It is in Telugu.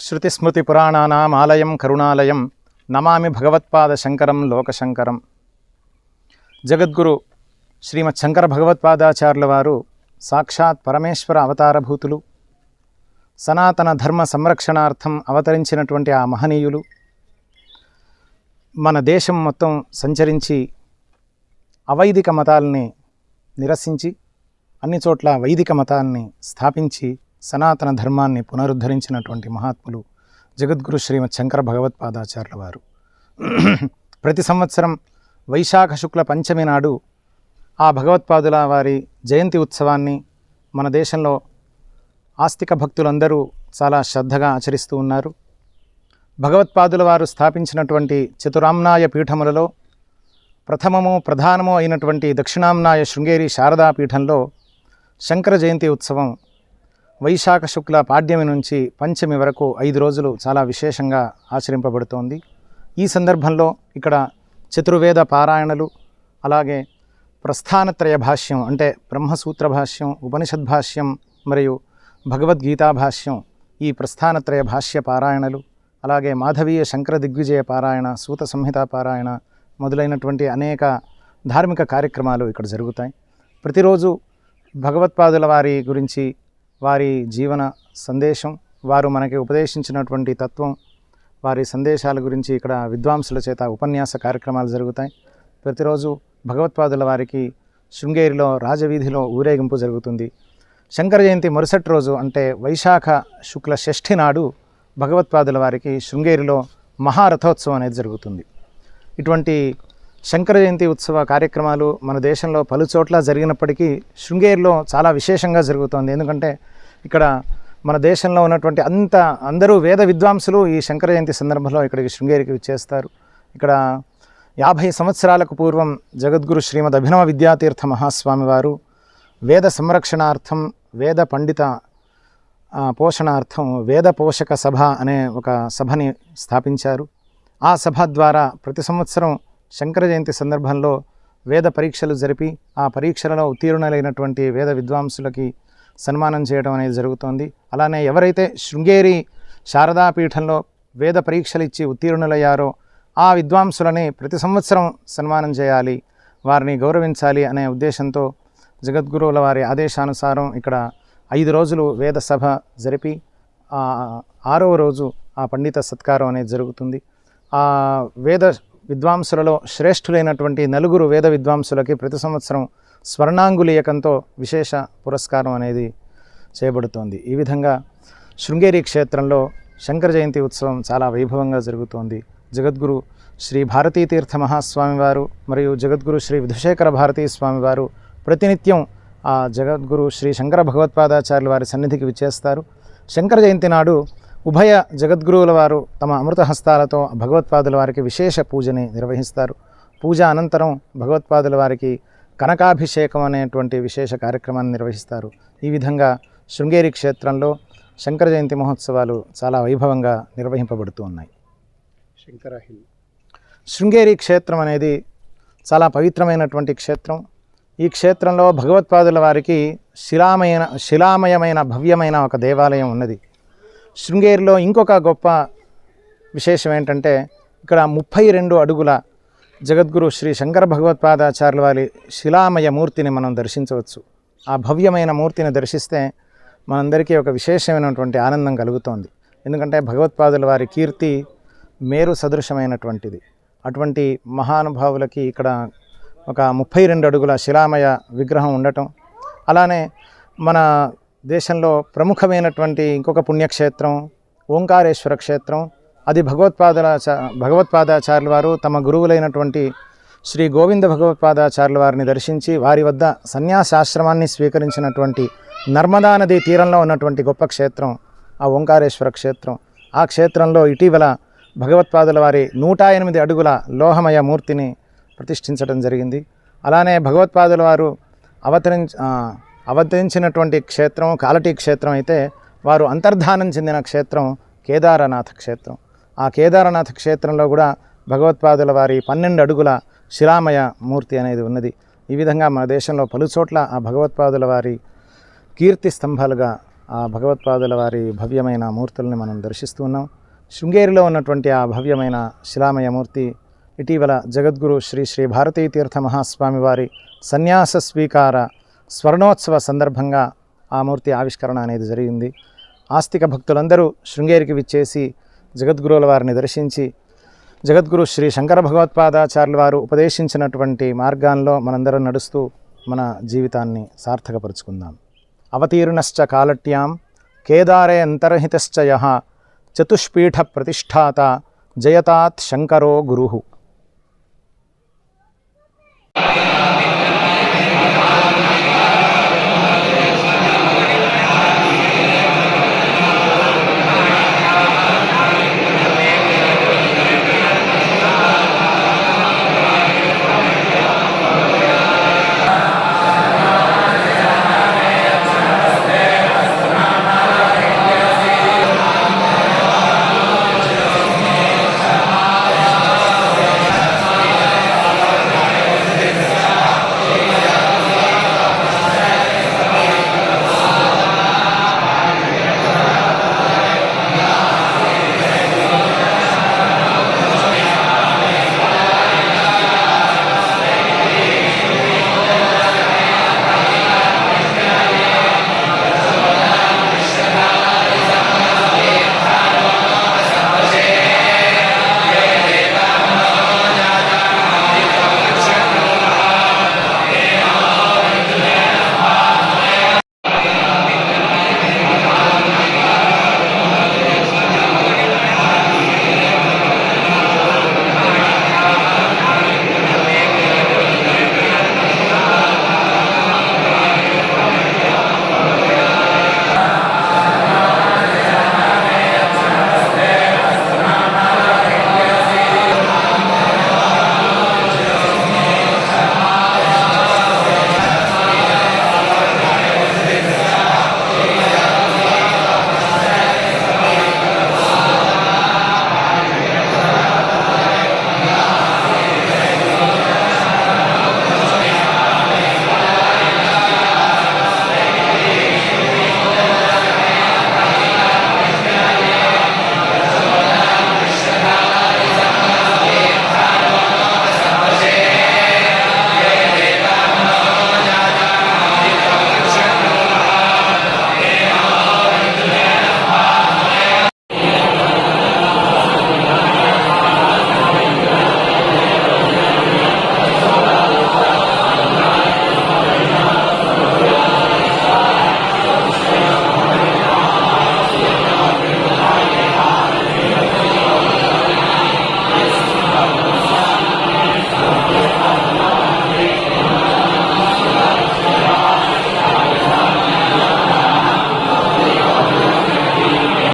శృతిస్మృతిపురాణానాం ఆలయం కరుణాలయం నమామి భగవత్పాద శంకరం లోకశంకరం. జగద్గురు శ్రీమత్ శంకర భగవత్పాదాచార్యుల వారు సాక్షాత్ పరమేశ్వర అవతారభూతులు. సనాతన ధర్మ సంరక్షణార్థం అవతరించినటువంటి ఆ మహనీయులు. మన దేశం మొత్తం సంచరించి అవైదిక మతాల్ని నిరసించి అన్ని చోట్ల వైదిక మతాల్ని స్థాపించి సనాతన ధర్మాన్ని పునరుద్ధరించినటువంటి మహాత్ములు జగద్గురు శ్రీమత్ శంకర భగవత్పాదాచార్యుల వారు. ప్రతి సంవత్సరం వైశాఖ శుక్ల పంచమి నాడు ఆ భగవత్పాదుల వారి జయంతి ఉత్సవాన్ని మన దేశంలో ఆస్తిక భక్తులందరూ చాలా శ్రద్ధగా ఆచరిస్తూ ఉన్నారు. భగవత్పాదుల వారు స్థాపించినటువంటి చతురామ్నాయ పీఠములలో ప్రథమము ప్రధానము అయినటువంటి దక్షిణామ్నాయ శృంగేరి శారదా పీఠంలో శంకర జయంతి ఉత్సవం వైశాఖ శుక్ల పాడ్యమి నుంచి పంచమి వరకు ఐదు రోజులు చాలా విశేషంగా ఆచరింపబడుతోంది. ఈ సందర్భంలో ఇక్కడ చతుర్వేద పారాయణలు అలాగే ప్రస్థానత్రయ భాష్యం అంటే బ్రహ్మసూత్ర భాష్యం ఉపనిషద్ భాష్యం మరియు భగవద్గీతా భాష్యం ఈ ప్రస్థానత్రయ భాష్య పారాయణలు అలాగే మాధవీయ శంకర దిగ్విజయ పారాయణ సూత సంహిత పారాయణ మొదలైనటువంటి అనేక ధార్మిక కార్యక్రమాలు ఇక్కడ జరుగుతాయి. ప్రతిరోజు భగవత్పాదుల వారి గురించి వారి జీవన సందేశం వారు మనకి ఉపదేశించినటువంటి తత్వం వారి సందేశాల గురించి ఇక్కడ విద్వాంసుల చేత ఉపన్యాస కార్యక్రమాలు జరుగుతాయి. ప్రతిరోజు భగవత్పాదుల వారికి శృంగేరిలో రాజవీధిలో ఊరేగింపు జరుగుతుంది. శంకర జయంతి మరుసటి రోజు అంటే వైశాఖ శుక్ల షష్ఠి నాడు భగవత్పాదుల వారికి శృంగేరిలో మహారథోత్సవం అనేది జరుగుతుంది. ఇటువంటి శంకర జయంతి ఉత్సవ కార్యక్రమాలు మన దేశంలో పలు చోట్ల జరిగినప్పటికీ శృంగేరిలో చాలా విశేషంగా జరుగుతోంది. ఎందుకంటే ఇక్కడ మన దేశంలో ఉన్నటువంటి అంత అందరూ వేద విద్వాంసులు ఈ శంకర జయంతి సందర్భంలో ఇక్కడికి శృంగేరికి విచ్చేస్తారు. ఇక్కడ యాభై సంవత్సరాలకు పూర్వం జగద్గురు శ్రీమద్ అభినవ విద్యాతీర్థ మహాస్వామి వారు వేద సంరక్షణార్థం వేద పండిత పోషణార్థం వేద పోషక సభ అనే ఒక సభని స్థాపించారు. ఆ సభ ద్వారా ప్రతి సంవత్సరం శంకర జయంతి సందర్భంలో వేద పరీక్షలు జరిపి ఆ పరీక్షలలో ఉత్తీర్ణులైనటువంటి వేద విద్వాంసులకి సన్మానం చేయడం అనేది జరుగుతోంది. అలానే ఎవరైతే శృంగేరి శారదాపీఠంలో వేద పరీక్షలు ఇచ్చి ఉత్తీర్ణులయ్యారో ఆ విద్వాంసులని ప్రతి సంవత్సరం సన్మానం చేయాలి వారిని గౌరవించాలి అనే ఉద్దేశంతో జగద్గురువుల వారి ఆదేశానుసారం ఇక్కడ ఐదు రోజులు వేద సభ జరిపి ఆరవ రోజు ఆ పండిత సత్కారం అనేది జరుగుతుంది. ఆ వేద విద్వాంసులలో శ్రేష్ఠులైనటువంటి నలుగురు వేద విద్వాంసులకి ప్రతి సంవత్సరం స్వర్ణాంగులీయకంతో విశేష పురస్కారం అనేది చేయబడుతోంది. ఈ విధంగా శృంగేరి క్షేత్రంలో శంకర జయంతి ఉత్సవం చాలా వైభవంగా జరుగుతోంది. జగద్గురు శ్రీ భారతీ తీర్థ మహాస్వామి వారు మరియు జగద్గురు శ్రీ విధుశేఖర భారతీ స్వామి వారు ప్రతినిత్యం ఆ జగద్గురు శ్రీ శంకర భగవత్పాదాచార్యుల వారి సన్నిధికి విచ్చేస్తారు. శంకర జయంతి నాడు ఉభయ జగద్గురువుల వారు తమ అమృత హస్తాలతో భగవత్పాదుల వారికి విశేష పూజని నిర్వహిస్తారు. పూజ అనంతరం భగవత్పాదుల వారికి కనకాభిషేకం అనేటువంటి విశేష కార్యక్రమాన్ని నిర్వహిస్తారు. ఈ విధంగా శృంగేరి క్షేత్రంలో శంకర జయంతి మహోత్సవాలు చాలా వైభవంగా నిర్వహింపబడుతూ ఉన్నాయి. శంకరాహిల్ శృంగేరి క్షేత్రం అనేది చాలా పవిత్రమైనటువంటి క్షేత్రం. ఈ క్షేత్రంలో భగవత్పాదుల వారికి శిలామయన శిలామయమైన భవ్యమైన ఒక దేవాలయం ఉన్నది. శృంగేరిలో ఇంకొక గొప్ప విశేషం ఏంటంటే ఇక్కడ ముప్పై రెండు అడుగుల జగద్గురు శ్రీ శంకర భగవత్పాదాచార్యుల వారి శిలామయ మూర్తిని మనం దర్శించవచ్చు. ఆ భవ్యమైన మూర్తిని దర్శిస్తే మనందరికీ ఒక విశేషమైనటువంటి ఆనందం కలుగుతోంది. ఎందుకంటే భగవత్పాదుల వారి కీర్తి మేరు సదృశమైనటువంటిది. అటువంటి మహానుభావులకి ఇక్కడ ఒక ముప్పై రెండు అడుగుల శిలామయ విగ్రహం ఉండటం అలానే మన దేశంలో ప్రముఖమైనటువంటి ఇంకొక పుణ్యక్షేత్రం ఓంకారేశ్వర క్షేత్రం. అది భగవత్పాదుల భగవత్పాదాచార్యుల వారు తమ గురువులైనటువంటి శ్రీ గోవింద భగవత్పాదాచార్యుల వారిని దర్శించి వారి వద్ద సన్యాసాశ్రమాన్ని స్వీకరించినటువంటి నర్మదా నది తీరంలో ఉన్నటువంటి గొప్ప క్షేత్రం ఆ ఓంకారేశ్వర క్షేత్రం. ఆ క్షేత్రంలో ఇటీవల భగవత్పాదుల వారి నూట ఎనిమిది అడుగుల లోహమయ మూర్తిని ప్రతిష్ఠించడం జరిగింది. అలానే భగవత్పాదుల వారు అవతరించ అవతరించినటువంటి క్షేత్రం కాలటీ క్షేత్రం అయితే వారు అంతర్ధానం చెందిన క్షేత్రం కేదారనాథ క్షేత్రం. ఆ కేదారనాథ క్షేత్రంలో కూడా భగవత్పాదుల వారి పన్నెండు అడుగుల శిలామయ మూర్తి అనేది ఉన్నది. ఈ విధంగా మన దేశంలో పలుచోట్ల ఆ భగవత్పాదుల వారి కీర్తి స్తంభాలుగా ఆ భగవత్పాదుల వారి భవ్యమైన మూర్తుల్ని మనం దర్శిస్తూ ఉన్నాం. శృంగేరిలో ఉన్నటువంటి ఆ భవ్యమైన శిలామయ మూర్తి ఇటీవల జగద్గురు శ్రీ శ్రీ భారతీ తీర్థ మహాస్వామి వారి సన్యాస స్వీకార స్వర్ణోత్సవ సందర్భంగా ఆ మూర్తి ఆవిష్కరణ అనేది జరిగింది. ఆస్తిక భక్తులందరూ శృంగేరికి విచ్చేసి జగద్గురువుల వారిని దర్శించి జగద్గురు శ్రీ శంకర భగవత్పాదాచార్యుల వారు ఉపదేశించినటువంటి మార్గాల్లో మనందరం నడుస్తూ మన జీవితాన్ని సార్థకపరుచుకుందాం. అవతీర్ణశ్చ కాలట్యాం కేదారే అంతర్హితశ్చ యహ చతుష్పీఠ ప్రతిష్టాత జయతాత్ శంకరో గురు.